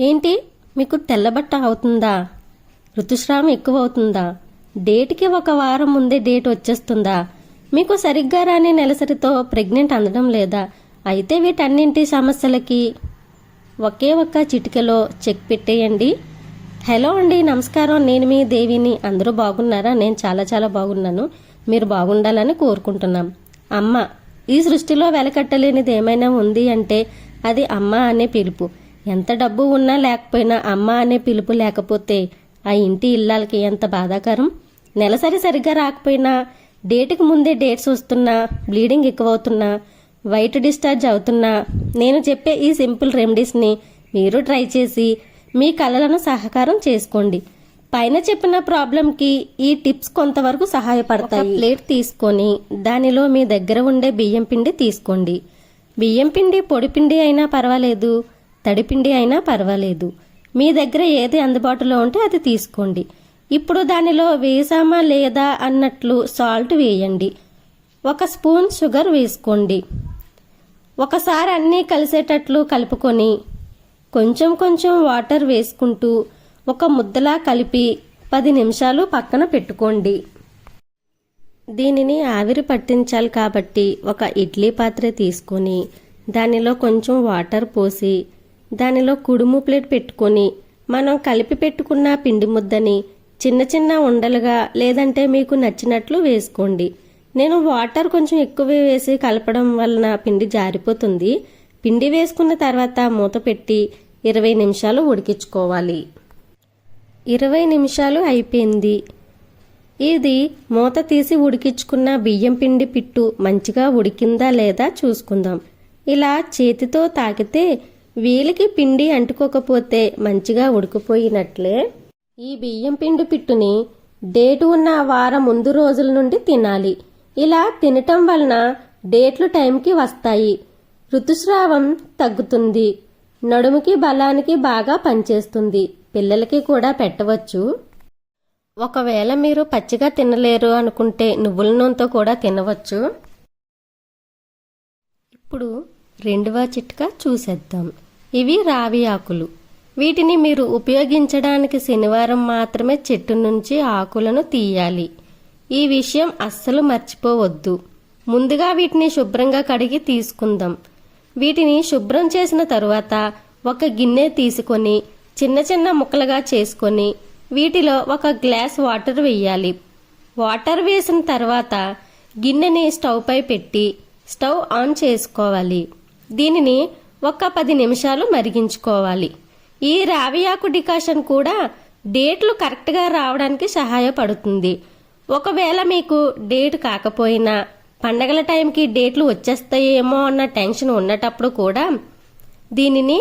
ఏంటి? మీకు తెల్లబట్ట అవుతుందా? ఋతుస్రావం ఎక్కువ అవుతుందా డేట్కి ఒక వారం ముందే డేట్ వచ్చేస్తుందా? మీకు సరిగ్గా రాని నెలసరితో ప్రెగ్నెంట్ అందడం లేదా? అయితే వీటన్నింటి సమస్యలకి ఒకే ఒక్క చిటికలో చెక్ పెట్టేయండి. హలో అండి నమస్కారం. నేను మీ దేవిని. అందరూ బాగున్నారా? నేను చాలా చాలా బాగున్నాను. మీరు బాగుండాలని కోరుకుంటున్నాం. అమ్మ ఈ సృష్టిలో వెలకట్టలేనిది ఏమైనా ఉంది అంటే అది అమ్మ అనే పిలుపు. ఎంత డబ్బు ఉన్నా లేకపోయినా అమ్మ అనే పిలుపు లేకపోతే ఆ ఇంటి ఇల్లాలకి ఎంత బాధాకరం? నెలసరి సరిగ్గా రాకపోయినా డేట్కి ముందే డేట్స్ వస్తున్నా బ్లీడింగ్ ఎక్కువ అవుతున్నా వైట్ డిశ్చార్జ్ అవుతున్నా నేను చెప్పే ఈ సింపుల్ రెమెడీస్ని మీరు ట్రై చేసి మీ కళలను సహకారం చేసుకోండి. పైన చెప్పిన ప్రాబ్లంకి ఈ టిప్స్ కొంతవరకు సహాయపడతాయి. ప్లేట్ తీసుకొని దానిలో మీ దగ్గర ఉండే బియ్యం పిండి తీసుకోండి. బియ్యం పిండి పొడి పిండి అయినా పర్వాలేదు. తడిపిండి అయినా పర్వాలేదు. మీ దగ్గర ఏది అందుబాటులో ఉంటే అది తీసుకోండి. ఇప్పుడు దానిలో వేసామా లేదా అన్నట్లు సాల్ట్ వేయండి. ఒక స్పూన్ షుగర్ వేసుకోండి. ఒకసారి అన్నీ కలిసేటట్లు కలుపుకొని కొంచెం కొంచెం వాటర్ వేసుకుంటూ ఒక ముద్దలా కలిపి పది నిమిషాలు పక్కన పెట్టుకోండి. దీనిని ఆవిరి పట్టించాలి కాబట్టి ఒక ఇడ్లీ పాత్ర తీసుకొని దానిలో కొంచెం వాటర్ పోసి దానిలో కుడుము ప్లేట్ పెట్టుకొని మనం కలిపి పెట్టుకున్న పిండి ముద్దని చిన్న చిన్న ఉండలుగా లేదంటే మీకు నచ్చినట్లు వేసుకోండి. నేను వాటర్ కొంచెం ఎక్కువ వేసి కలపడం వలన పిండి జారిపోతుంది. పిండి వేసుకున్న తర్వాత మూత పెట్టి ఇరవై నిమిషాలు ఉడికించుకోవాలి. ఇరవై నిమిషాలు అయిపోయింది. ఇది మూత తీసి ఉడికించుకున్న బియ్యం పిండి పిట్టు మంచిగా ఉడికిందా లేదా చూసుకుందాం. ఇలా చేతితో తాకితే వీలికి పిండి అంటుకోకపోతే మంచిగా ఉడికిపోయినట్లే. ఈ బియ్యం పిండి పిట్టుని డేటు ఉన్న వారం ముందు రోజుల నుండి తినాలి. ఇలా తినటం వలన డేట్లు టైంకి వస్తాయి. ఋతుస్రావం తగ్గుతుంది. నడుముకి బలానికి బాగా పనిచేస్తుంది. పిల్లలకి కూడా పెట్టవచ్చు. ఒకవేళ మీరు పచ్చిగా తినలేరు అనుకుంటే నువ్వుల నూనెతో కూడా తినవచ్చు. ఇప్పుడు రెండవ చిట్కా చూసేద్దాం. ఇవి రావి ఆకులు. వీటిని మీరు ఉపయోగించడానికి శనివారం మాత్రమే చెట్టు నుంచి ఆకులను తీయాలి. ఈ విషయం అస్సలు మర్చిపోవద్దు. ముందుగా వీటిని శుభ్రంగా కడిగి తీసుకుందాం. వీటిని శుభ్రం చేసిన తరువాత ఒక గిన్నె తీసుకొని చిన్న చిన్న ముక్కలుగా చేసుకొని వీటిలో ఒక గ్లాస్ వాటర్ వేయాలి. వాటర్ వేసిన తర్వాత గిన్నెని స్టవ్ పై పెట్టి స్టవ్ ఆన్ చేసుకోవాలి. దీనిని ఒక పది నిమిషాలు మరిగించుకోవాలి. ఈ రావియాకు డికాషన్ కూడా డేట్లు కరెక్ట్గా రావడానికి సహాయపడుతుంది. ఒకవేళ మీకు డేట్ కాకపోయినా పండగల టైంకి డేట్లు వచ్చేస్తాయేమో అన్న టెన్షన్ ఉన్నటప్పుడు కూడా దీనిని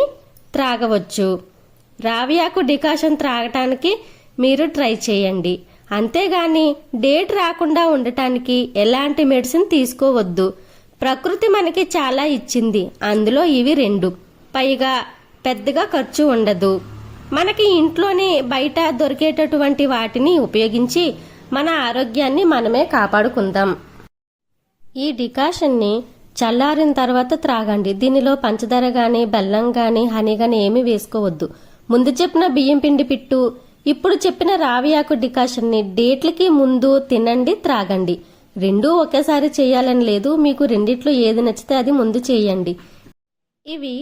త్రాగవచ్చు. రావియాకు డికాషన్ త్రాగటానికి మీరు ట్రై చేయండి. అంతేగాని డేట్ రాకుండా ఉండటానికి ఎలాంటి మెడిసిన్ తీసుకోవద్దు. ప్రకృతి మనకి చాలా ఇచ్చింది. అందులో ఇవి రెండు. పైగా పెద్దగా ఖర్చు ఉండదు. మనకి ఇంట్లోనే బయట దొరికేటటువంటి వాటిని ఉపయోగించి మన ఆరోగ్యాన్ని మనమే కాపాడుకుందాం. ఈ డికాషన్ని చల్లారిన తర్వాత త్రాగండి. దీనిలో పంచదార గాని బెల్లం గాని హనీ గాని ఏమీ వేసుకోవద్దు. ముందు చెప్పిన బియ్యం పిండి పిట్టు ఇప్పుడు చెప్పిన రావియాకు డికాషన్ని డేట్లకి ముందు తినండి త్రాగండి. రెండూ ఒకేసారి చేయాలని లేదు. మీకు రెండిట్లో ఏది నచ్చితే అది ముందు చేయండి. ఇవి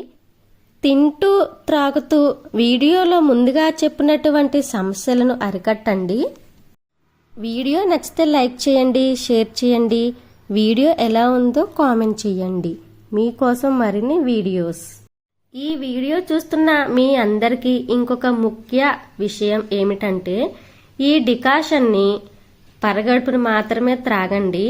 తింటూ త్రాగుతూ వీడియోలో ముందుగా చెప్పినటువంటి సమస్యలను అరికట్టండి. వీడియో నచ్చితే లైక్ చేయండి షేర్ చేయండి. వీడియో ఎలా ఉందో కామెంట్ చేయండి. మీకోసం మరిన్ని వీడియోస్. ఈ వీడియో చూస్తున్న మీ అందరికీ ఇంకొక ముఖ్య విషయం ఏమిటంటే ఈ డికాషన్ని పరగడుపును మాత్రమే త్రాగండి.